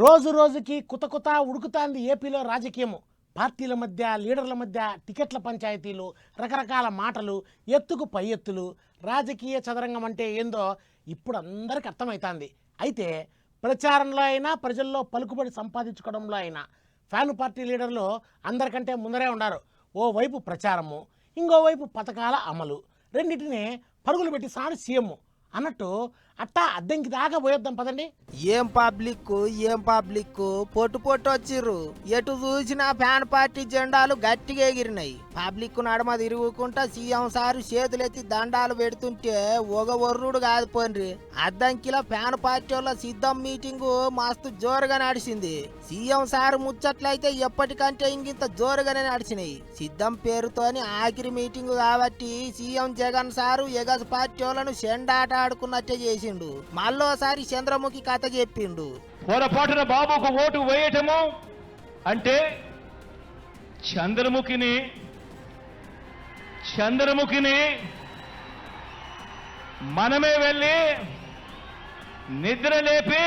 రోజు రోజుకి కుత కుత ఉడుకుతాంది ఏపీలో రాజకీయము. పార్టీల మధ్య లీడర్ల మధ్య టికెట్ల పంచాయతీలు రకరకాల మాటలు ఎత్తుకు పై ఎత్తులు రాజకీయ చదరంగం అంటే ఏందో ఇప్పుడు అందరికి అర్థమవుతుంది అయితే ప్రచారంలో అయినా ప్రజల్లో పలుకుబడి సంపాదించుకోవడంలో అయినా ఫ్యాన్ పార్టీ లీడర్లు అందరికంటే ముందరే ఉన్నారు ఓవైపు ప్రచారము ఇంకోవైపు పథకాల అమలు. రెండింటిని పరుగులు పెట్టి సాడు సీఎం అన్నట్టు అట్టా అద్దెంకి దాకా పోయొద్దాం పదండి. ఏం పబ్లిక్ ఏం పబ్లిక్ పొట్టు పొట్టు వచ్చిర్రు. ఎటు చూసినా ఫ్యాన్ పార్టీ జెండాలు గట్టిగా ఎగిరినాయి. పబ్లిక్ నడమ తిరుగుకుంటా సీఎం సారు చేతులెత్తి దండాలు పెడుతుంటే ఒక ఒర్రుడు కాదు పోన్రి. అద్దంకిలో ఫ్యాన్ పార్టీ వాళ్ళ సిద్ధం మీటింగ్ మస్తు జోరుగా నడిచింది సీఎం సారు ముచ్చట్లయితే ఎప్పటికంటే ఇంకింత జోరుగానే నడిచినాయి. సిద్ధం పేరుతోని ఆఖరి మీటింగ్ కాబట్టి సీఎం జగన్ సారు ఎగస్ పార్టీ వాళ్ళను చెండాట ఆడుకున్నట్టే చేసిండు. మళ్ళోసారి చంద్రముఖి కథ చెప్పిండు. పొరపాటున బాబుకు ఓటు వేయటము అంటే చంద్రముఖిని చంద్రముఖిని మనమే వెళ్ళి నిద్ర లేపి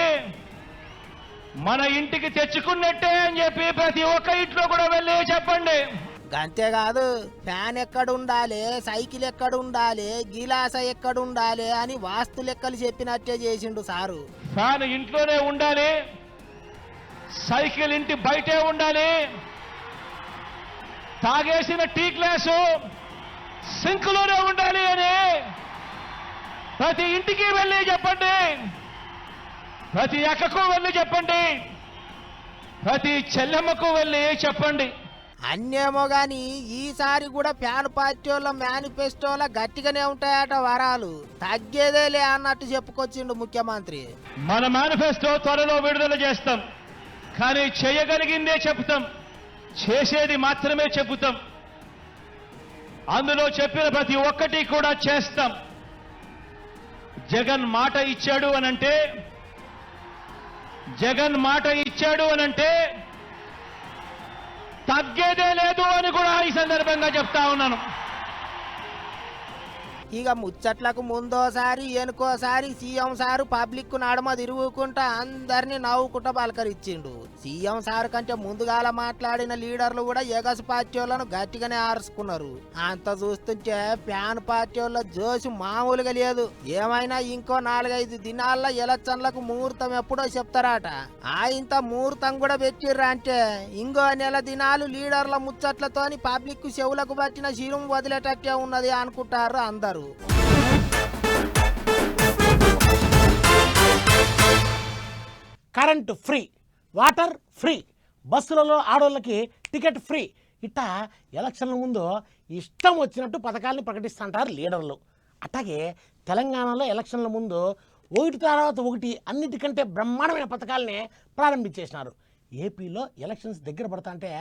మన ఇంటికి తెచ్చుకున్నట్టే అని చెప్పి ప్రతి ఒక్క ఇంట్లో కూడా వెళ్ళి చెప్పండి. అంతేకాదు ఫ్యాన్ ఎక్కడుండాలి సైకిల్ ఎక్కడుండాలి గిలాస ఎక్కడుండాలి అని వాస్తు లెక్కలు చెప్పినట్టే చేసిండు సారు. ఫ్యాన్ ఇంట్లోనే ఉండాలి సైకిల్ ఇంటి బయటే ఉండాలి తాగేసిన టీ గ్లాసు సింక్లోనే ఉండాలి అని ప్రతి ఇంటికి వెళ్ళి చెప్పండి ప్రతి అక్కకు వెళ్ళి చెప్పండి ప్రతి చెల్లెమ్మకు వెళ్ళి చెప్పండి. అన్నేమో గాని ఈసారి కూడా ఫ్యాన్ పార్టీ వాళ్ళ మేనిఫెస్టోల గట్టిగానే ఉంటాయట వరాలు. తగ్గేదేలే అన్నట్టు చెప్పుకొచ్చిండు ముఖ్యమంత్రి. మన మేనిఫెస్టో త్వరలో విడుదల చేస్తాం. కానీ చేయగలిగిందే చెప్తాం చేసేది మాత్రమే చెబుతాం. అందులో చెప్పిన ప్రతి ఒక్కటి కూడా చేస్తాం. జగన్ మాట ఇచ్చాడు అనంటే జగన్ మాట ఇచ్చాడు అనంటే తగ్గేదే లేదు అని కూడా ఈ సందర్భంగా చెప్తా ఉన్నాను. ఇక ముచ్చట్లకు ముందోసారి ఎనుకోసారి సీఎం సారు పబ్లిక్ నడమ తిరుగుకుంటా అందరినీ నవ్వుకుంటా పలకరించిండు సీఎం సారు కంటే ముందుగాల మాట్లాడిన లీడర్లు కూడా ఎగస్ పార్టీ వాళ్ళను గట్టిగానే ఆరుసుకున్నారు అంత చూస్తుంటే ఫ్యాన్ పార్టీ వాళ్ళ జోషి మామూలుగా లేదు. ఏమైనా ఇంకో నాలుగైదు దినాల్లో ఎలక్షన్లకు ముహూర్తం ఎప్పుడో చెప్తారట. ఆ ఇంత ముహూర్తం కూడా పెట్టిర్రా అంటే ఇంకో నెల దినాలు లీడర్ల ముచ్చట్లతోని పబ్లిక్ చెవులకు పట్టిన శిరం వదిలేటట్టే ఉన్నది అనుకుంటారు అందరూ. కరెంటు ఫ్రీ వాటర్ ఫ్రీ బస్సులలో ఆడోళ్ళకి టికెట్ ఫ్రీ. ఇట్టా ఎలక్షన్ల ముందు ఇష్టం వచ్చినట్టు పథకాలను ప్రకటిస్తుంటారు లీడర్లు. అట్లాగే తెలంగాణలో ఎలక్షన్ల ముందు ఒకటి తర్వాత ఒకటి అన్నిటికంటే బ్రహ్మాండమైన పథకాలనే ప్రారంభించేసినారు. ఏపీలో ఎలక్షన్స్ దగ్గర పడతా అంటే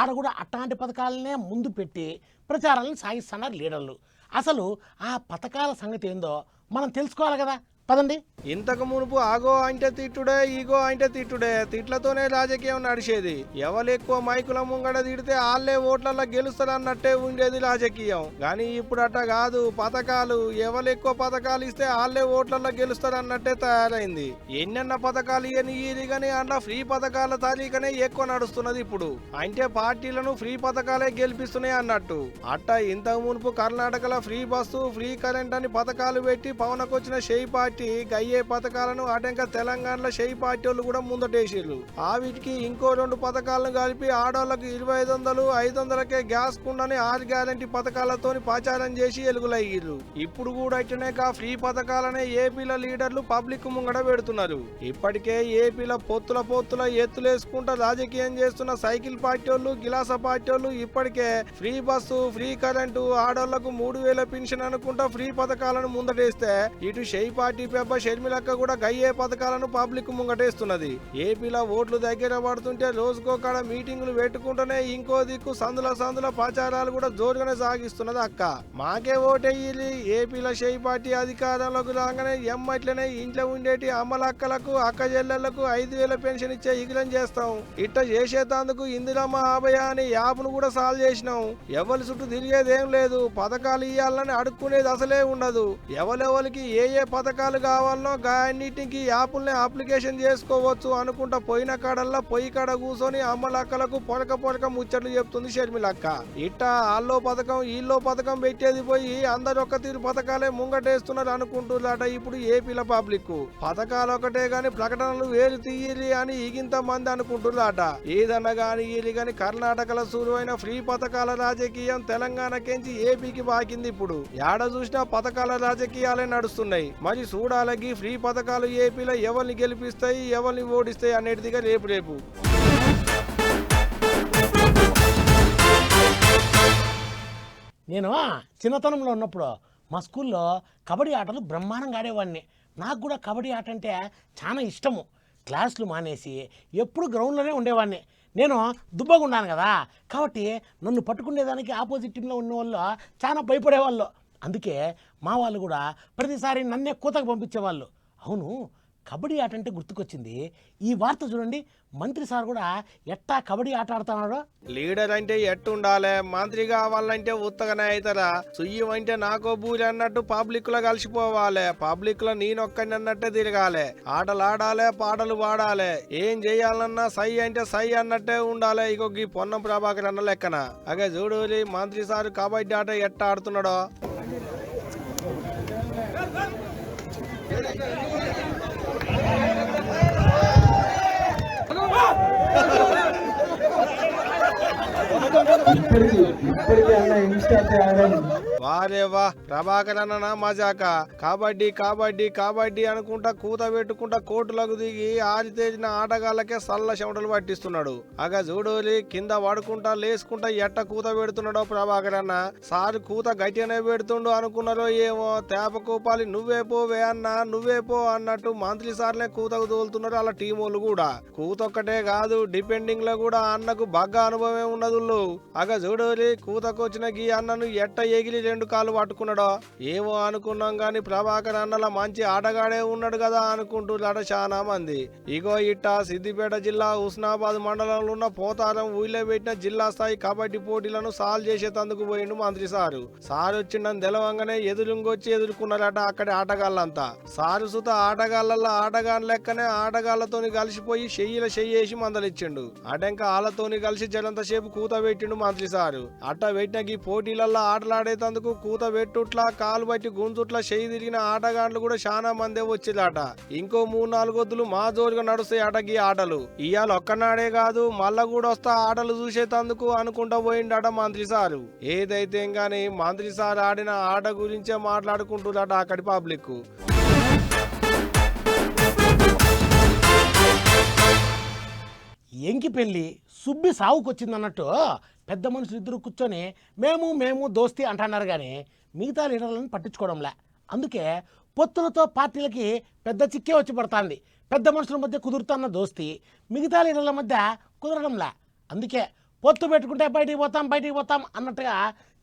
ఆడ కూడా అట్లాంటి పథకాలనే ముందు పెట్టి ప్రచారాలను సాగిస్తున్నారు లీడర్లు. అసలు ఆ పథకాల సంగతి ఏందో మనం తెలుసుకోవాలి కదా. పదండి. ఇంతకు మునుపు ఆగో అంటే తిట్టుడే ఈగో అంటే తిట్టుడే. తిట్లతోనే రాజకీయం నడిచేది. ఎవరు ఎక్కువ మైకుల ముంగడ తిడితే ఆళ్ళే ఓట్లలో గెలుస్తారన్నట్టే ఉండేది రాజకీయం. కానీ ఇప్పుడు అట్ట కాదు. పథకాలు ఎవరు ఎక్కువ పథకాలు ఇస్తే ఆళ్ళే ఓట్లలో గెలుస్తారన్నట్టే తయారైంది. ఎన్నెన్న పథకాలు ఇయని ఇది కానీ అన్న ఫ్రీ పథకాల తారీఖనే ఎక్కువ నడుస్తున్నది ఇప్పుడు. అంటే పార్టీలను ఫ్రీ పథకాలే గెలిపిస్తున్నాయి అన్నట్టు. అట్ట ఇంతకు మునుపు కర్ణాటకలో ఫ్రీ బస్సు ఫ్రీ కరెంట్ అని పథకాలు పెట్టి పవనకొచ్చిన షేయి పార్టీ గయ్యే పథకాలను అటంక తెలంగాణలో చేయి పార్టీ వాళ్ళు కూడా ముందటేసిర్రు. ఆ వీటికి ఇంకో రెండు పథకాలను కలిపి ఆడోళ్ళకు ఇరవై ఐదు వందలు ఐదు వందలకే గ్యాస్ కుండని ఆరు గ్యారంటీ పథకాలతోని ప్రచారం చేసి ఎలుగులయ్యారు ఇప్పుడు కూడా ఇట్టనే కా ఫ్రీ పథకాలనే ఏపీల లీడర్లు పబ్లిక్ ముంగడ పెడుతున్నారు. ఇప్పటికే ఏపీల పొత్తుల పొత్తుల ఎత్తులేసుకుంటూ రాజకీయం చేస్తున్న సైకిల్ పార్టీ వాళ్ళు గిలాస పార్టీ వాళ్ళు ఇప్పటికే ఫ్రీ బస్సు ఫ్రీ కరెంటు ఆడోళ్ళకు మూడు వేల పెన్షన్ అనుకుంటా ఫ్రీ పథకాలను ముందటేస్తే ఇటు షెయి పార్టీ పెబ్బ షర్మిలక్క కూడా గయ్యే పథకాలను పబ్లిక్ ముంగటేస్తున్నది. ఏపీలో ఓట్లు దగ్గర పడుతుంటే రోజుకో కాడ మీటింగులు పెట్టుకుంటూనే ఇంకో దిక్కు సందుల సందుల ప్రచారాలు కూడా జోరుగానే సాగిస్తున్నది అక్క. మాకే ఓటేయ్యి ఏపీలో షేయి పార్టీ అధికారంలోకి రాగానే ఎమ్మట్లనే ఇంట్లో ఉండేటి అమ్మలక్కలకు అక్క చెల్లెళ్ళకు ఐదు వేల పెన్షన్ ఇచ్చే ఇగులం చేస్తాం. ఇట్ట చేసేటందుకు ఇందిరమ్మ ఆభయ అని యాప్ను కూడా సాల్వ్ చేసినాం. ఎవరి చుట్టూ తిరిగేదేం లేదు. పథకాలు ఇవ్వాలని అడుక్కునేది అసలే ఉండదు. ఎవరెవరికి ఏ ఏ పథకాలు కావాలో అన్నిటికి యాప్లనే అప్లికేషన్ చేసుకోవచ్చు అనుకుంటా. పోయిన కాడల్లా పొయ్యి కాడ కూర్చొని అమ్మలక్కలకు పొలక పొలక ముచ్చట్లు చెప్తుంది షర్మిలక్క. ఇట్ట ఆల్లో పథకం ఈల్లో పథకం పెట్టేది పోయి అందరు ఒక్క తీరు పథకాలే ముంగటేస్తున్నారు అనుకుంటున్నారట ఇప్పుడు ఏపీల పబ్లిక్. పథకాలు ఒకటే గాని ప్రకటనలు వేలు తీయలి అని ఈగింత మంది అనుకుంటున్నారట. ఏదన్నా గాని ఇది గాని కర్ణాటకలో సులువైన ఫ్రీ పథకాల రాజకీయం తెలంగాణకెంచి ఏపీకి బాకింది ఇప్పుడు. ఏడ చూసినా పథకాల రాజకీయాలే నడుస్తున్నాయి. మరి చూడాలకి ఫ్రీ పథకాలు ఏపీలో ఎవరిని గెలిపిస్తాయి ఎవరిని ఓడిస్తాయి అనేటిదిగా రేపు రేపు. నేను చిన్నతనంలో ఉన్నప్పుడు మా స్కూల్లో కబడ్డీ ఆటలు బ్రహ్మాండంగా ఆడేవాడిని. నాకు కూడా కబడ్డీ ఆట అంటే చాలా ఇష్టము. క్లాసులు మానేసి ఎప్పుడు గ్రౌండ్లోనే ఉండేవాడిని. నేను దుబ్బగా ఉన్నాను కదా. కాబట్టి నన్ను పట్టుకునేదానికి ఆపోజిట్ టీంలో ఉన్న వాళ్ళు చాలా భయపడేవాళ్ళు. అందుకే మా వాళ్ళు కూడా ప్రతిసారి నన్నే కూతకు పంపించేవాళ్ళు. అవును కబడ్డీ ఆట అంటే గుర్తుకొచ్చింది. ఈ వార్త చూడండి. మంత్రి సార్ కూడా ఎట్టా కబడ్డీ ఆట ఆడుతున్నాడో. లీడర్ అంటే ఎట్టుండాలే మంత్రి కావాలంటే ఉత్తగానే అవుతారా? సుయ్యం అంటే నాకో బూరి అన్నట్టు పబ్లిక్లో కలిసిపోవాలి. పబ్లిక్లో నేనొక్కని అన్నట్టే తిరగాలి. ఆటలు ఆడాలి పాటలు పాడాలి. ఏం చేయాలన్నా సై అంటే సై అన్నట్టే ఉండాలి. ఇగో ఈ పొన్నం ప్రభాకర్ అన్న లెక్కన. అగే చూడు మంత్రి సార్ కబడ్డీ ఆట ఎట్ట ఆడుతున్నాడో. ఇప్పటికీ ఇప్పటికీ అన్న ఇన్స్టాట్ ఆడాలి వారే వా ప్రభాకర్ అన్న మజాక. కబడ్డీ కబడ్డీ కబడ్డీ అనుకుంటా కూత పెట్టుకుంటా కోర్టులకు దిగి ఆరితేజిన ఆటగాళ్ళకే సల్ల చెమటలు పట్టిస్తున్నాడు. అగ జూడోలి కింద పడుకుంటా లేసుకుంటా ఎట్ట కూత పెడుతున్నాడో ప్రభాకర్ అన్న. సార్ కూత గట్టిగానే పెడుతుండు అనుకున్నారో ఏమో తేప కూపాలి నువ్వే పోవే అన్న నువ్వే పో అన్నట్టు మంత్రి సార్లే కూతకు తోలుతున్నారు అలా టీం వాళ్ళు కూడా. కూత ఒక్కటే కాదు డిపెండింగ్లో కూడా అన్నకు బగ్గ అనుభవమే ఉన్నదుళ్ళు. అగ జూడోలి కూతకొచ్చిన గీ అన్నను ఎట్ట ఎగిలి రెండు కాళ్ళు పట్టుకున్నాడో? ఏమో అనుకున్నాం గాని ప్రభాకర్ అన్నల మంచి ఆటగాడే ఉన్నాడు కదా అనుకుంటున్నాడ చాలా మంది. ఇగో ఇట్ట సిద్దిపేట జిల్లా హుస్నాబాద్ మండలంలో ఉన్న పోతారం ఊళ్ళో పెట్టిన జిల్లా స్థాయి కబడ్డీ పోటీలను సాల్వ్ చేసేటందుకు పోయిండు మంత్రి సారు. సారు వచ్చిండని తెలవంగానే ఎదురుంగొచ్చి ఎదుర్కొన్నారట అక్కడి ఆటగాళ్ళంతా. సారు సుత ఆటగాళ్ళల్లో ఆటగాళ్ళ లెక్కనే ఆటగాళ్ళతోని కలిసిపోయి చెయ్యిల చెయ్యేసి మందలిచ్చిండు. అటెంక ఆళ్ళతోని కలిసి జనంతసేపు కూత పెట్టిండు మంత్రి సారు. అట్ట పెట్టిన ఈ పోటీలల్లో ఆటలాడేటందుకు కూత పెట్టుట్లా కాలు బట్టి గుంజుట్లా చేయి తిరిగిన ఆటగాండ్లు కూడా చాలా మందే వచ్చిందట ఇంకో మూడు నాలుగొద్దులు మా జోరుగా నడుస్తాయి అట ఆటలు. ఇవాళ ఒక్కనాడే కాదు మళ్ళా కూడా వస్తా ఆటలు చూసేటందుకు అనుకుంటా పోయిండట మంత్రి సారు. ఏదైతే గాని మంత్రి సార్ ఆడిన ఆట గురించే మాట్లాడుకుంటుందట అక్కడి పబ్లిక్. ఎంకి పెళ్ళి సుబ్బి సావుకొచ్చిందన్నట్టు. పెద్ద మనుషులు ఇద్దరు కూర్చొని మేము మేము దోస్తి అంటున్నారు కానీ మిగతా లీడర్లను పట్టించుకోవడంలే. అందుకే పొత్తులతో పార్టీలకి పెద్ద చిక్కే వచ్చి పడుతుంది. పెద్ద మనుషుల మధ్య కుదురుతున్న దోస్తి మిగతా లీడర్ల మధ్య కుదరడంలే. అందుకే పొత్తు పెట్టుకుంటే బయటికి పోతాం బయటికి పోతాం అన్నట్టుగా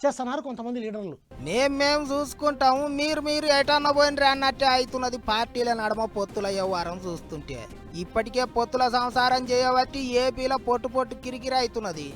చేస్తున్నారు కొంతమంది లీడర్లు. మేము మేము చూసుకుంటాము. మీరు మీరు ఎటన్నా పోయినరి అన్నట్టే అవుతున్నది పార్టీల నడమ పొత్తుల వ్యవహారం చూస్తుంటే. ఇప్పటికే పొత్తుల సంసారం చేయబట్టి ఏపీలో పొట్టు పొట్టు కిరికిరి అవుతున్నది.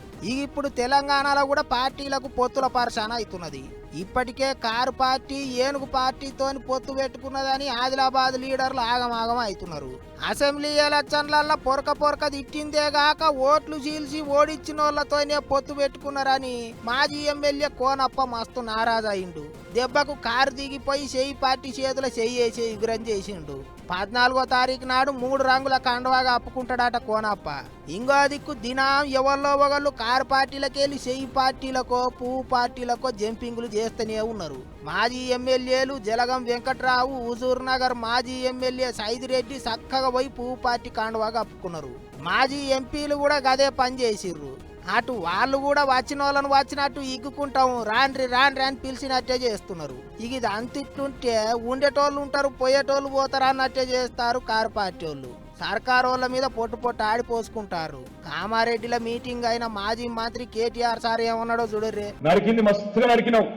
ఇప్పుడు తెలంగాణలో కూడా పార్టీలకు పొత్తుల పరశాన అవుతున్నది. ఇప్పటికే కారు పార్టీ ఏనుగు పార్టీతో పొత్తు పెట్టుకున్నదని ఆదిలాబాద్ లీడర్లు ఆగమాగం అవుతున్నారు. అసెంబ్లీ ఎలక్షన్లల్లో పొరక పొరక తిట్టిందే గాక ఓట్లు చీల్చి ఓడిచ్చిన వాళ్ళతోనే పొత్తు పెట్టుకున్నారని మాజీ ఎమ్మెల్యే కోనప్ప మస్తు నారాజయిండు. దెబ్బకు కారు దిగిపోయి చేయి పార్టీ చేతుల చెయ్యి వేసి ఎగురం చేసిండు. పద్నాలుగో తారీఖు నాడు మూడు రంగుల కండవాగా అప్పుకుంటాడట కోనప్ప. ఇంకో దిక్కు దినం ఎవరిలో ఒకళ్ళు కారు పార్టీలకెళ్ళి చెయ్యి పార్టీలకో పువ్వు పార్టీలకో జంపింగ్లు చేస్తూనే ఉన్నారు. మాజీ ఎమ్మెల్యేలు జలగం వెంకట్రావు హుజూర్ నగర్ మాజీ ఎమ్మెల్యే సైదిరెడ్డి చక్కగా పోయి పువ్వు పార్టీ కాండవాగా అప్పుకున్నారు. మాజీ ఎంపీలు కూడా గదే పని చేసిర్రు. అటు వాళ్ళు కూడా వచ్చిన వాళ్ళని వచ్చినట్టు ఇగ్గుకుంటాము రాండ్రి రాండ్రి అని పిలిచినట్టే చేస్తున్నారు. ఇక ఇది అంతిట్లుంటే ఉండేటోళ్ళు ఉంటారు పోయేటోళ్ళు పోతారు అన్నట్టే చేస్తారు కారు పార్టీ వాళ్ళు. సర్కారు వాళ్ళ మీద పొట్టు పొట్టు ఆడిపోసుకుంటారు కామారెడ్డిలో మీటింగ్ అయిన మాజీ మంత్రి కేటీఆర్ సార్ ఏమన్నాడో చూడర్రే. నరికింది మస్తుగా నరికినావు.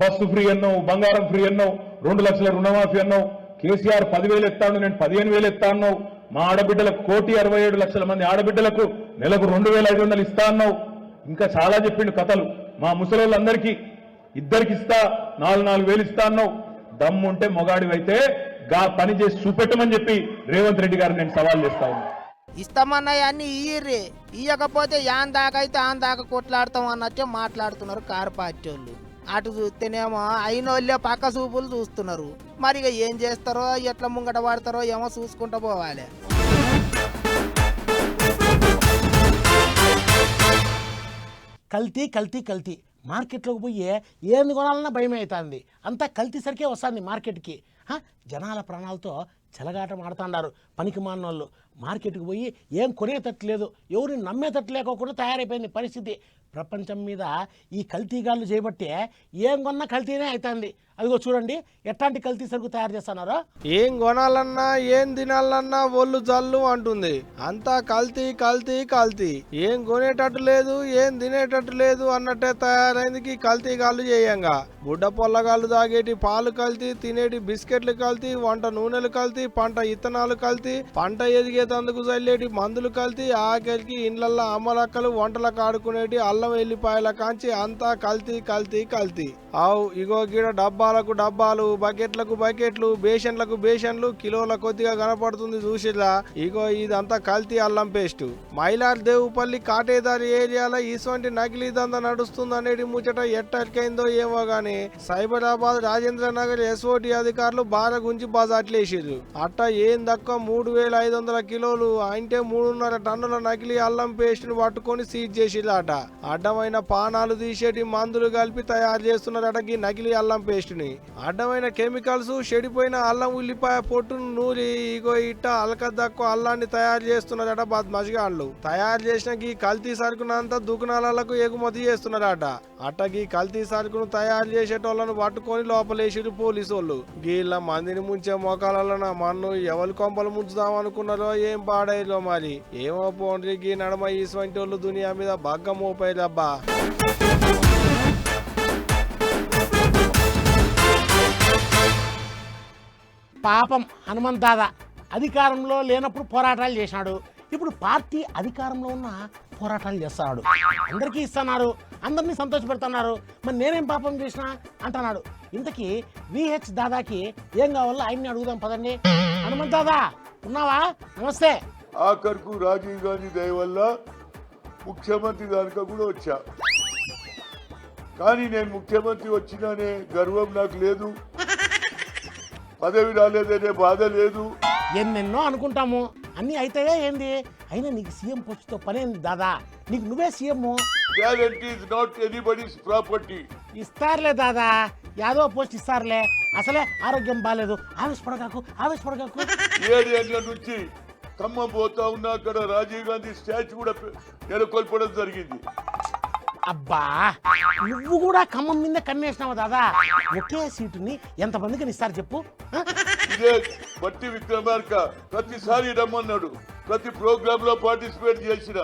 బస్సు ఫ్రీ అన్నావు బంగారం ఫ్రీ అన్నావు రెండు లక్షల రుణమాఫీ అన్నావు. కేసీఆర్ పదివేలు ఎత్తాను నేను పదిహేను వేలు ఎత్తా అన్నావు. మా ఆడబిడ్డలకు కోటి అరవై ఏడు లక్షల మంది ఆడబిడ్డలకు నెలకు రెండు వేల ఐదు వందలు ఇస్తా అన్నావు. ఇంకా చాలా చెప్పిండు కథలు. మా ముసలోళ్ళందరికీ ఇద్దరికి ఇస్తా నాలుగు నాలుగు వేలు ఇస్తా అన్నావు. దమ్ముంటే మొగాడివైతే గా పని చేసి చూపెట్టమని చెప్పి రేవంత్ రెడ్డి గారు నేను సవాల్ చేస్తా ఉన్నా. ఇస్తామన్నాయి ఇయ్యర్రి. ఇయ్యకపోతే యాన్ దాకా అయితే ఆన్ దాకా కొట్లాడతాం అన్నట్టే మాట్లాడుతున్నారు కారు పార్టీ వాళ్ళు. అటు చూస్తేనేమో అయిన వాళ్ళే పక్క చూపులు చూస్తున్నారు. మరి ఇక ఏం చేస్తారో ఎట్లా ముంగట పడతారో ఏమో చూసుకుంటూ పోవాలి. కల్తీ కల్తీ కల్తీ. మార్కెట్లోకి పోయి ఏంది కొనాలన్నా భయం అవుతుంది. అంతా కల్తీ సరికే వస్తుంది మార్కెట్కి. జనాల ప్రాణాలతో చెలగాటం ఆడుతున్నారు పనికి మానోళ్ళు. మార్కెట్కి పోయి ఏం కొనేటట్టు లేదు ఎవరిని నమ్మేటట్టు లేకోకుండా తయారైపోయింది పరిస్థితి. ప్రపంచం మీద ఈ కల్తీగాళ్ళు చేయబట్టే ఏం కొన్నా కల్తీనే అవుతుంది అదిగో చూడండి ఎట్లాంటి కల్తీ సరుకు తయారు చేస్తున్నారో? ఏం కొనాలన్నా ఏం తినాలన్నా ఒళ్ళు జల్లు అంటుంది. అంతా కల్తీ కల్తీ కల్తీ. ఏం కొనేటట్టు లేదు ఏం తినేటట్టు లేదు అన్నట్టే తయారైంది కల్తీ గాళ్ళు చేయంగా. గుడ్డ పొల్లగాళ్ళు తాగేటి పాలు కల్తీ తినేటి బిస్కెట్లు కల్తీ వంట నూనెలు కల్తీ పంట ఇత్తనాలు కల్తీ పంట ఎదిగేటందుకు చల్లేటి మందులు కల్తీ ఆకలికి ఇండ్లల్లో అమ్మలక్కలు వంటలకు ఆడుకునేటి అల్లం ఎల్లిపాయల కాంచి అంతా కల్తీ కల్తీ కల్తీ. ఆవు ఇగో గీడ డబ్బాలకు డబ్బాలు బకెట్లకు బకెట్లు బేషన్లకు బేషన్లు కిలోల కొద్దిగా కనపడుతుంది చూసిలా ఇగో ఇదంతా కల్తీ అల్లం పేస్ట్. మైలార్ దేవుపల్లి కాటేదారి ఏరియాలో ఇటువంటి నకిలీ దంద నడుస్తుంది అనేది ముచ్చట ఎట్టరికైందో ఏమో గాని సైబరాబాద్ రాజేంద్ర నగర్ ఎస్ఓటి అధికారులు బాగా గుంజి బాజాట్లేసిర్రు. అట్ట ఏం తక్కువ మూడు వేల ఐదు వందల కిలోలు అంటే మూడున్నర టన్నుల నకిలీ అల్లం పేస్ట్ను పట్టుకొని సీజ్ చేసిర్రట. అడ్డమైన పానాలు తీసేటి మందులు కలిపి తయారు చేస్తున్నారట ఈ నకిలీ అల్లం పేస్ట్. వచ్చినాయి అడ్డమైన కెమికల్స్ చెడిపోయిన అల్లం ఉల్లిపాయ పొట్టును నూరి ఇగో ఇట్ట అలక అల్లాన్ని తయారు చేస్తున్నారట బద్మజిగాళ్ళు తయారు చేసిన ఈ కల్తీ సరుకునంతా దుకాణాలకు ఎగుమతి చేస్తున్నారట. అట్టకి కల్తీ సరుకును తయారు చేసేటోళ్ళను పట్టుకొని లోపలేసిరు పోలీసు వాళ్ళు గీళ్ళ మందిని ముంచే మోకాలలో మన్ను ఎవరి కొంపలు ముంచుదాం అనుకున్నారో ఏం పాడైలో మరి? ఏమో పోండ్రి గీ నడమ ఇటువంటి వాళ్ళు దునియా మీద బగ్గ మోపైరబ్బా పాపం హనుమంత్ దాదా అధికారంలో లేనప్పుడు పోరాటాలు చేశాడు. ఇప్పుడు పార్టీ అధికారంలో ఉన్న పోరాటాలు చేస్తున్నాడు అందరికీ ఇస్తున్నారు. అందరినీ సంతోషపెడుతున్నారు. మరి నేనేం పాపం చేసినా అంటున్నాడు. ఇంతకీ విహెచ్ దాదాకి ఏం కావాలో ఆయన్ని అడుగుదాం పదండి. హనుమంత్ దాదా ఉన్నావా? నమస్తే. ఆఖరుకు రాజీవ్ గాంధీ దయ వల్ల ముఖ్యమంత్రి దానిక కూడా వచ్చా. కానీ నేను ముఖ్యమంత్రి వచ్చినానే గర్వం నాకు లేదు. పదవి రాలేదనే బాధ లేదు. ఎన్నెన్నో అనుకుంటాము. అన్నీ అయితాయే ఏంది? అయినా నీకు సీఎం పోస్టుతో పనేంది దాదా? నీకు నువ్వే CM talent is not anybody's property ఇస్తారులే దాదా. యాదో పోస్ట్ ఇస్తారులే. అసలే ఆరోగ్యం బాగాలేదు ఆవేశపడగాకు ఆవేశపడగాకు. ఏడు ఏళ్ళ నుంచి ఖమ్మం పోతా ఉన్నా అక్కడ రాజీవ్ గాంధీ స్టాచ్యూ కూడా నెలకొల్పడం జరిగింది. అబ్బా నువ్వు కూడా ఖమ్మం మీద కన్నేసినావు దాదా? ఒకే సీటుని ఎంతమందికి ఇస్తారు చెప్పు? బట్టి విక్రమార్క ప్రతిసారి రమ్మన్నాడు. ప్రతి ప్రోగ్రామ్లో పార్టిసిపేట్ చేసిన.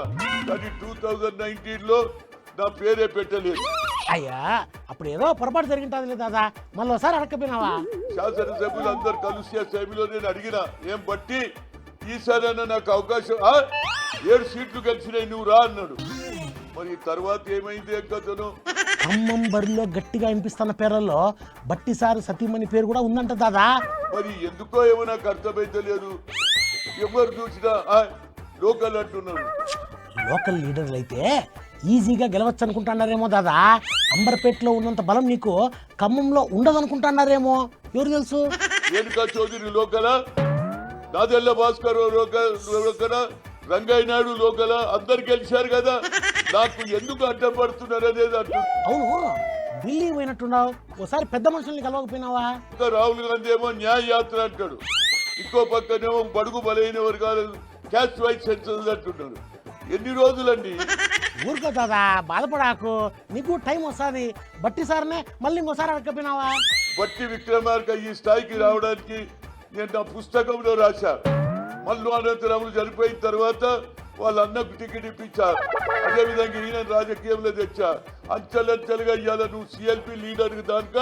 కానీ టూ థౌజండ్ నైన్టీన్లో నా పేరే పెట్టలేదు. అయ్యా అప్పుడు ఏదో పొరపాటు జరిగింటుంది దాదా. మళ్ళీ ఒకసారి అడగపోయినావా శాసనసభ్యులు అందరు కలిసే సభ్యులో నేను అడిగిన ఏం బట్టి? ఈసారైనా నాకు అవకాశం? ఏడు సీట్లు గెలిచినాయి నువ్వు రా అన్నాడు. మరి తర్వాత ఏమైంది ఏం కథను ఖమ్మం బరిలో గట్టిగా వినిపిస్తున్న పేర్లలో బట్టిసారి సతీమణి పేరు కూడా ఉందంట దాదా. మరి ఎందుకో ఏమో నాకు అర్థమైతే లేదు. ఎవరు చూసినా ఆ, లోకల్ అంటున్నాడు. లోకల్ లీడర్లు అయితే ఈజీగా గెలవచ్చు అనుకుంటున్నారేమో దాదా. అంబర్పేటలో ఉన్నంత బలం నీకు ఖమ్మంలో ఉండదనుకుంటున్నారేమో. ఎవరు తెలుసు? Renuka Chowdary local Nadella Bhaskar local local Rangaiah Naidu local అందరు గెలిచారు కదా. నాకు ఎందుకు అడ్డపడుతున్నారు అనేది అవును ఢిల్లీ పోయినట్టున్నావు. ఒకసారి పెద్ద మనుషుల్ని కలవకపోయినావా? ఇంకా రాహుల్ గాంధీ ఏమో న్యాయ యాత్ర అంటాడు. ఇంకో పక్కనేమో బడుగు బలైన వర్గాలు క్యాస్ట్ వైజ్ సెన్సస్ అంటున్నారు ఎన్ని రోజులండి? ఊరుకో దాదా బాధపడాకు. నీకు టైం వస్తుంది. బట్టి సార్నే మళ్ళీ ఇంకోసారి అడగకపోయినావా బట్టి విక్రమార్క ఈ స్థాయికి రావడానికి నేను నా పుస్తకంలో రాశా. మల్లు అనంతరాములు చనిపోయిన తర్వాత వాళ్ళ అన్నకు టికెట్ ఇప్పించా అదేవిధంగా ఈయన రాజకీయంలో తెచ్చా అంచెలంచెలుగా ఇవాళ నువ్వు సిఎల్పి లీడర్ దానిక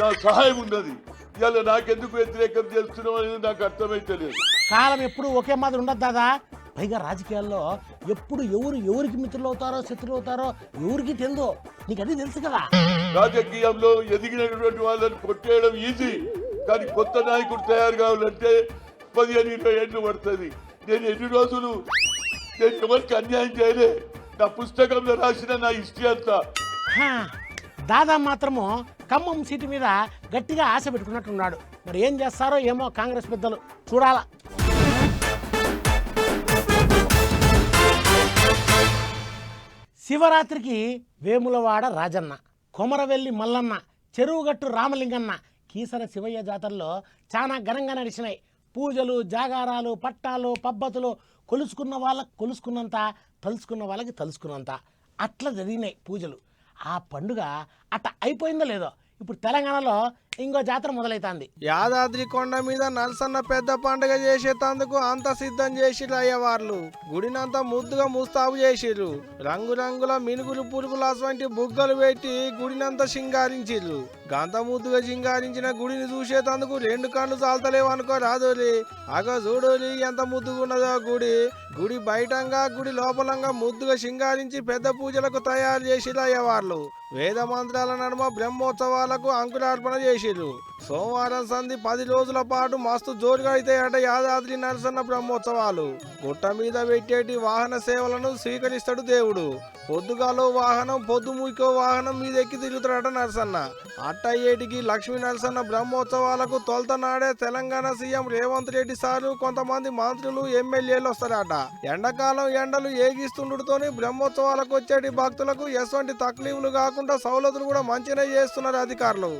నా సహాయం ఉన్నది. ఇవాళ నాకెందుకు వ్యతిరేకం చేస్తున్నావు అనేది నాకు అర్థమైతే లేదు. కాలం ఎప్పుడు ఒకే మాదిరి ఉండదు దాదా. పైగా రాజకీయాల్లో ఎప్పుడు ఎవరు ఎవరికి మిత్రులు అవుతారో శత్రులు అవుతారో ఎవరికి తెలియదు నీకు అది తెలుసు కదా. రాజకీయంలో ఎదిగినటువంటి వాళ్ళని కొట్టేయడం ఈజీ కానీ కొత్త నాయకుడు తయారు కావాలంటే పదిహేను ఇరవై ఏళ్ళు పడుతుంది. నేను ఎన్ని రోజులు నేను ఎవరికి అన్యాయం చేయలే? నా పుస్తకంలో రాసిన నా హిస్టరీ అంతా. హా, దాదా మాత్రము ఖమ్మం సీటు మీద గట్టిగా ఆశ పెట్టుకున్నట్టున్నాడు. మరి ఏం చేస్తారో ఏమో కాంగ్రెస్ పెద్దలు చూడాలా. శివరాత్రికి వేములవాడ రాజన్న కొమరవెల్లి మల్లన్న చెరువుగట్టు రామలింగన్న కీసర శివయ్య జాతరలో చాలా ఘనంగా నడిచినాయి. పూజలు జాగారాలు పట్టాలు పబ్బతులు కొలుసుకున్న వాళ్ళకి కొలుసుకున్నంత తలుసుకున్న వాళ్ళకి తలుసుకున్నంత. అట్లా జరిగినాయి పూజలు. ఆ పండుగ అట్ట అయిపోయిందో లేదో. ఇప్పుడు తెలంగాణలో ఇంకో జాతర మొదలైతాంది. యాదాద్రి కొండ మీద నల్సన్న పెద్ద పండుగ చేసేటందుకు అంత సిద్ధం చేసిర్రు అయ్యవార్లు. గుడినంతా ముద్దుగా ముస్తాబు చేసిర్రు. రంగురంగుల మినుగులు పురుగులు అటువంటి బుగ్గలు పెట్టి గుడినంతా సింగారించిర్రు గంత ముద్దుగా సింగారించిన గుడిని చూసేటందుకు రెండు కళ్ళు చాలతలేవు అనుకో రాదోలి. అగో చూడోలి ఎంత ముద్దుగా ఉన్నదో గుడి. గుడి బయటంగా గుడి లోపలంగా ముద్దుగా సింగారించి పెద్ద పూజలకు తయారు చేసిర్రు అయ్యవార్లు. వేద మంత్రాల నడుమ బ్రహ్మోత్సవాలకు అంకురార్పణ చేసిర్రు సోమవారం సంధి పది రోజుల పాటు మస్తు జోరుగా అవుతాయట యాదాద్రి నరసన్న బ్రహ్మోత్సవాలు. గుట్ట మీద పెట్టేటి వాహన సేవలను స్వీకరిస్తాడు దేవుడు. పొద్దుగాలో వాహనం పొద్దుమూకో వాహనం మీద ఎక్కి తిరుగుతాడట నరసన్న. అట్ట ఏటికి లక్ష్మీ నరసన్న బ్రహ్మోత్సవాలకు తొలత నాడే తెలంగాణ సీఎం రేవంత్ రెడ్డి సారు కొంతమంది మంత్రులు ఎమ్మెల్యేలు వస్తారట. ఎండాకాలం ఎండలు ఏగిస్తుండటతోని బ్రహ్మోత్సవాలకు వచ్చేటి భక్తులకు ఎటువంటి తక్లీఫ్లు కాకుండా సౌలతులు కూడా మంచిగా చేస్తున్నారు అధికారులు.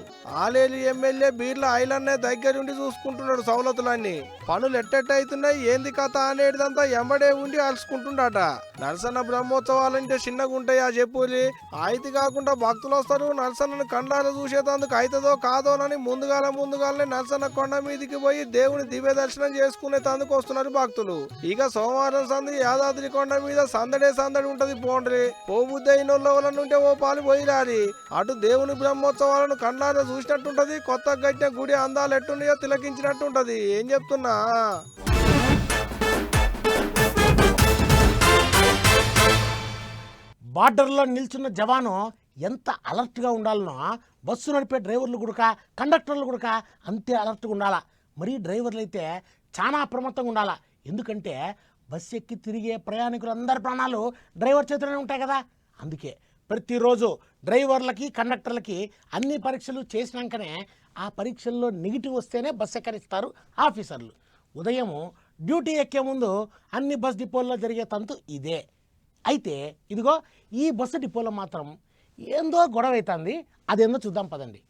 ఆలేలి ఎమ్మెల్యే బీర్ల ఐలన్నే దగ్గరుండి చూసుకుంటున్నాడు సౌలతులన్నీ పనులు ఎట్టెట్టయితున్నాయి ఏంది కథ అనేటిదంతా ఎంబడే ఉండి అలుసుకుంటుండట నరసన్న బ్రహ్మోత్సవాలంటే చిన్నగా ఉంటాయి ఆ చెప్పులి? ఆయితి కాకుండా భక్తులు వస్తారు నరసన్నను కండాలు చూసేటందుకు అవుతుందో కాదోనని ముందుగాల ముందుగాలనే నరసన్న కొండ మీదికి పోయి దేవుని దివ్య దర్శనం చేసుకునే తందుకు వస్తున్నారు భక్తులు. ఇక సోమవారం సంది యాదాద్రి కొండ మీద సందడే సందడి ఉంటది పోండ్రి. పోబుద్ది అయిన ఉంటే ఓ పాలు పోయిరారి. అటు దేవుని బ్రహ్మోత్సవాలను కండాలు చూసినట్టుంటది కొత్త గట్టిన గుడి అందాలు ఎట్టున్నాయో తిలకించినట్టుంటది ఏం చెప్తున్నా? బార్డర్లో నిల్చున్న జవాను ఎంత అలర్ట్గా ఉండాలనో బస్సు నడిపే డ్రైవర్లు కూడా కండక్టర్లు కూడా అంతే అలర్ట్గా ఉండాలా. మరి డ్రైవర్లు అయితే చాలా అప్రమత్తంగా ఉండాలా. ఎందుకంటే బస్సు ఎక్కి తిరిగే ప్రయాణికులందరి ప్రాణాలు డ్రైవర్ చేతిలోనే ఉంటాయి కదా. అందుకే ప్రతిరోజు డ్రైవర్లకి కండక్టర్లకి అన్ని పరీక్షలు చేసినాకనే ఆ పరీక్షల్లో నెగిటివ్ వస్తేనే బస్ ఎక్కరిస్తారు ఆఫీసర్లు. ఉదయము డ్యూటీ ఎక్కే ముందు అన్ని బస్ డిపోల్లో జరిగే తంతు ఇదే. అయితే ఇదిగో ఈ బస్సు డిపోలో మాత్రం ఏందో గొడవ అవుతుంది అదేందో చూద్దాం పదండి.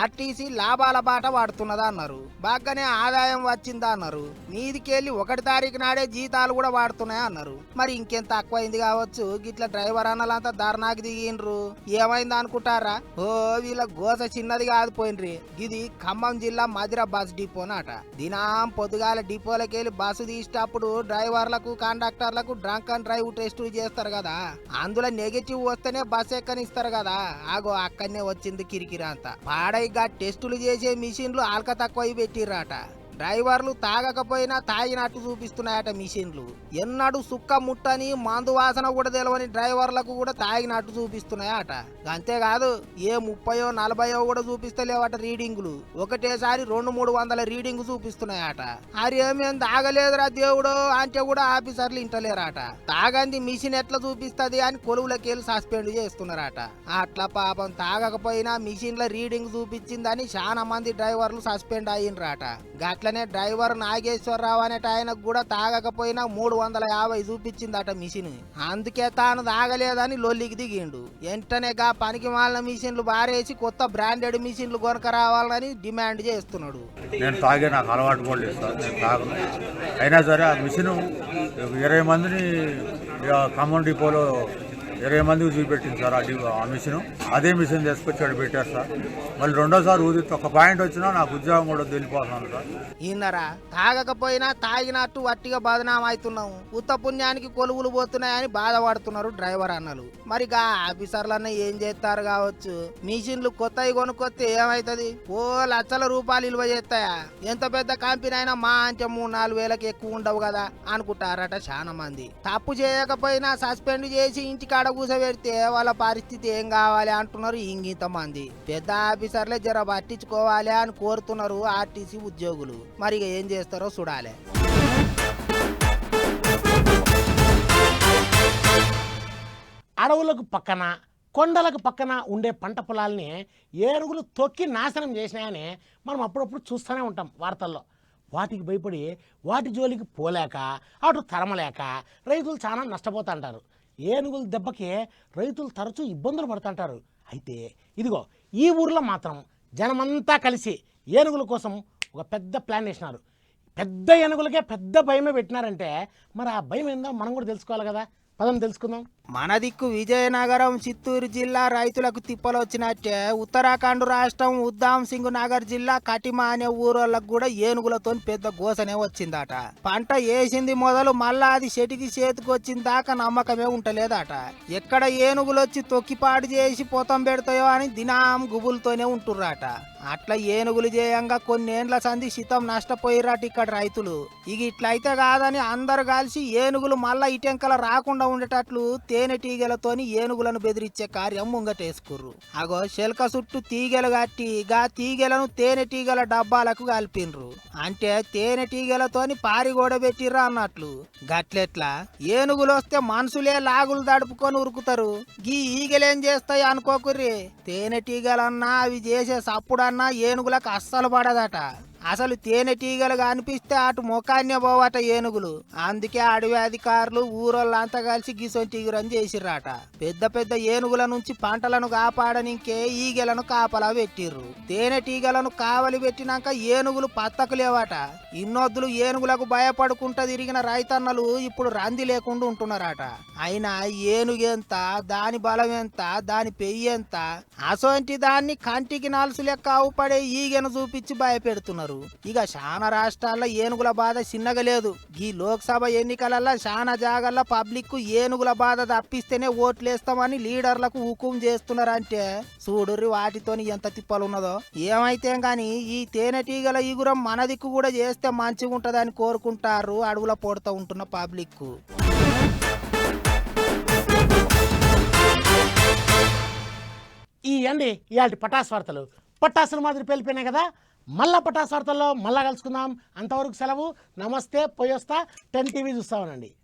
ఆర్టీసీ లాభాల బాట వాడుతున్నదా అన్నారు. బాగానే ఆదాయం వచ్చిందా అన్నారు. మీదికెళ్ళి ఒకటి తారీఖు నాడే జీతాలు కూడా వాడుతున్నాయా అన్నారు. మరి ఇంకెంత తక్కువైంది కావచ్చు? గిట్ల డ్రైవర్ అన్నలంతా ధర్నాకి దిగిండ్రు. ఏమైంది అనుకుంటారా? ఓ వీళ్ళ గోస చిన్నది కాదు పోయినరి. ఇది ఖమ్మం జిల్లా మధుర బస్ డిపోనట దినాం పొద్దుగాల డిపోలకెళ్ళి బస్సు తీసేటప్పుడు డ్రైవర్లకు కండక్టర్లకు డ్రంక్ అండ్ డ్రైవ్ టెస్టులు చేస్తారు కదా. అందులో నెగటివ్ వస్తేనే బస్ ఎక్కనిస్తారు కదా? ఆగో అక్కడనే వచ్చింది కిరికిరా అంతా. పాడైగా టెస్టులు చేసే మిషన్లు ఆల్క తక్కువ పెట్టిర్రాట. డ్రైవర్లు తాగకపోయినా తాగినట్టు చూపిస్తున్నాయట మిషన్లు. ఎన్నడూ సుక్క ముట్టని మందు వాసన కూడా తెలవని డ్రైవర్లకు కూడా తాగినట్టు చూపిస్తున్నాయట. అంతేకాదు ఏ ముప్పయో నలభయో కూడా చూపిస్తలేవట రీడింగులు. ఒకటేసారి రెండు మూడు వందల రీడింగ్ చూపిస్తున్నాయట. అరేమేం తాగలేదురా దేవుడు అంటే కూడా ఆఫీసర్లు ఇంటలేరట. తాగంది మిషన్ ఎట్లా చూపిస్తది అని కొలువులకెళ్ళి సస్పెండ్ చేస్తున్నారట. అట్లా పాపం తాగకపోయినా మిషన్ల రీడింగ్ చూపించిందని చాలా మంది డ్రైవర్లు సస్పెండ్ అయ్యిండ్రట అట్లనే డ్రైవర్ నాగేశ్వరరావు అనేట ఆయనకు కూడా తాగకపోయినా మూడు వందల యాభై చూపించిందట మిషన్. అందుకే తాను తాగలేదని లొల్లికి దిగిండు. వెంటనే గా పనికి మాలిన మిషన్లు బారేసి కొత్త బ్రాండెడ్ మిషన్లు కొనక రావాలని డిమాండ్ చేస్తున్నాడు. నేను తాగే నాకు అలవాటు కూడా తాగను. అయినా సరే ఆ మిషన్ ఇరవై మందిని ఖమ్మం డిపోలో ఇరవై మందికి చూపెట్టింది సార్ అది ఆ మిషన్. అదే మిషన్ తీసుకొచ్చి అక్కడ పెట్టారు సార్ మళ్ళీ రెండోసారి ఊది ఒక పాయింట్ వచ్చినా నాకు ఉద్యోగం కూడా వెళ్ళిపోతున్నాను సార్. ఈయనరా తాగకపోయినా తాగినట్టు వట్టిగా బదనాం అవుతున్నాం ఉత్త పుణ్యానికి కొలువులు పోతున్నాయని బాధపడుతున్నారు డ్రైవర్ అన్నలు. మరి గా ఆఫీసర్లన్నీ ఏం చేస్తారు కావచ్చు? మిషన్లు కొత్తవి కొనుక్కొస్తే ఏమవుతుంది ఓ లక్షల రూపాయలు విలువ చేస్తాయా? ఎంత పెద్ద కంపెనీ అయినా మా అంటే మూడు నాలుగు వేలకి ఎక్కువ ఉండవు కదా అనుకుంటారట చాలా మంది. తప్పు చేయకపోయినా సస్పెండ్ చేసి ఇంటికాడ కూసబెడితే వాళ్ళ పరిస్థితి ఏం కావాలి అంటున్నారు ఇంగింత మంది పెద్ద ఆఫీసర్లే జర పట్టించుకోవాలి అని కోరుతున్నారు ఆర్టీసీ ఉద్యోగులు. మరి ఏం చేస్తారో చూడాలి. అడవులకు పక్కన కొండలకు పక్కన ఉండే పంట పొలాల్ని ఏనుగులు తొక్కి నాశనం చేసినాయని మనం అప్పుడప్పుడు చూస్తూనే ఉంటాం వార్తల్లో. వాటికి భయపడి వాటి జోలికి పోలేక అటు తరమలేక రైతులు చాలా నష్టపోతుంటారు ఏనుగుల దెబ్బకి రైతులు తరచూ ఇబ్బందులు పడుతుంటారు. అయితే ఇదిగో ఈ ఊర్లో మాత్రం జనమంతా కలిసి ఏనుగుల కోసం ఒక పెద్ద ప్లాన్ వేసినారు. పెద్ద ఏనుగులకే పెద్ద భయమే పెట్టినారంటే మరి ఆ భయం ఏందో మనం కూడా తెలుసుకోవాలి కదా. పదం తెలుసుకుందాం. మన దిక్కు విజయనగరం చిత్తూరు జిల్లా రైతులకు తిప్పలు వచ్చినట్టే ఉత్తరాఖండ్ రాష్ట్రం ఉద్దాం సింగ్ నగర్ జిల్లా కటిమ అనే ఊరోళ్ళకు కూడా ఏనుగులతో పెద్ద గోసనే వచ్చిందట. పంట వేసింది మొదలు మళ్ళా అది చెటికి చేతికి వచ్చిన దాకా నమ్మకమే ఉంటలేదట. ఎక్కడ ఏనుగులు వచ్చి తొక్కిపాటు చేసి పొతం పెడతాయో అని దినాం గుబులతోనే ఉంటుర్రట. అట్లా ఏనుగులు చేయంగా కొన్నేండ్ల సంధి శితం నష్టపోయిరాట ఇక్కడ రైతులు. ఇక ఇట్లయితే కాదని అందరు కలిసి ఏనుగులు మళ్ళా ఇటెంకల రాకుండా ఉండేటట్లు తేనెటీగలతోని ఏనుగులను బెదిరించే కార్యం ముంగటేసుకుర్రు. అగో శిల్క చుట్టూ తీగలు కట్టి గా తీగలను తేనెటీగల డబ్బాలకు కలిపిండ్రు అంటే తేనెటీగలతోని పారిగోడ పెట్టిర్రా అన్నట్లు. గట్లెట్లా? ఏనుగులు వస్తే మనుషులే లాగులు దడుపుకొని ఉరుకుతారు. గీ ఈగలేం చేస్తాయి అనుకోకుర్రి. తేనెటీగలన్నా అవి చేసే అన్న ఏనుగులకు అస్సలు పడదట. అసలు తేనెటీగలు కనిపిస్తే అటు ముఖాన్నే పోవట ఏనుగులు. అందుకే అడవి అధికారులు ఊరోళ్ళంతా కలిసి గిసొంటిగురని చేసిర్రాట. పెద్ద పెద్ద ఏనుగుల నుంచి పంటలను కాపాడనికే ఈగలను కాపలా పెట్టిర్రు. తేనెటీగలను కావలి పెట్టినాక ఏనుగులు పత్తకులేవట ఇన్నొద్దులు ఏనుగులకు భయపడుకుంటా తిరిగిన రైతన్నలు ఇప్పుడు రంది లేకుండా ఉంటున్నారట. అయినా ఏనుగెంత దాని బలం ఎంత దాని పెయ్యి ఎంత? అసోంటి దాన్ని కంటికి నలుసు లెక్క అవుపడే ఈగను చూపించి భయపెడుతున్నారు. ఇక చాలా రాష్ట్రాల్లో ఏనుగుల బాధ చిన్నగా లేదు. ఈ లోక్సభ ఎన్నికలలో చాలా జాగాల్లో పబ్లిక్ ఏనుగుల బాధ తప్పిస్తేనే ఓట్లేస్తామని లీడర్లకు హుకుం చేస్తున్నారంటే చూడుర్రి వాటితోని ఎంత తిప్పలున్నదో. ఏమైతే గాని ఈ తేనెటీగల ఇగురం మన దిక్కు కూడా చేస్తే మంచిగా కోరుకుంటారు అడవుల పోడుతూ ఉంటున్న పబ్లిక్ ఈ అండి ఇలాంటి పటాస్ వార్తలు. పట్టాసుల మాదిరి పేలిపోయినాయి కదా? మళ్ళా పటాసార్తల్లో మళ్ళా కలుసుకుందాం. అంతవరకు సెలవు. నమస్తే పోయొస్తా టెన్ టీవీ చూస్తామనండి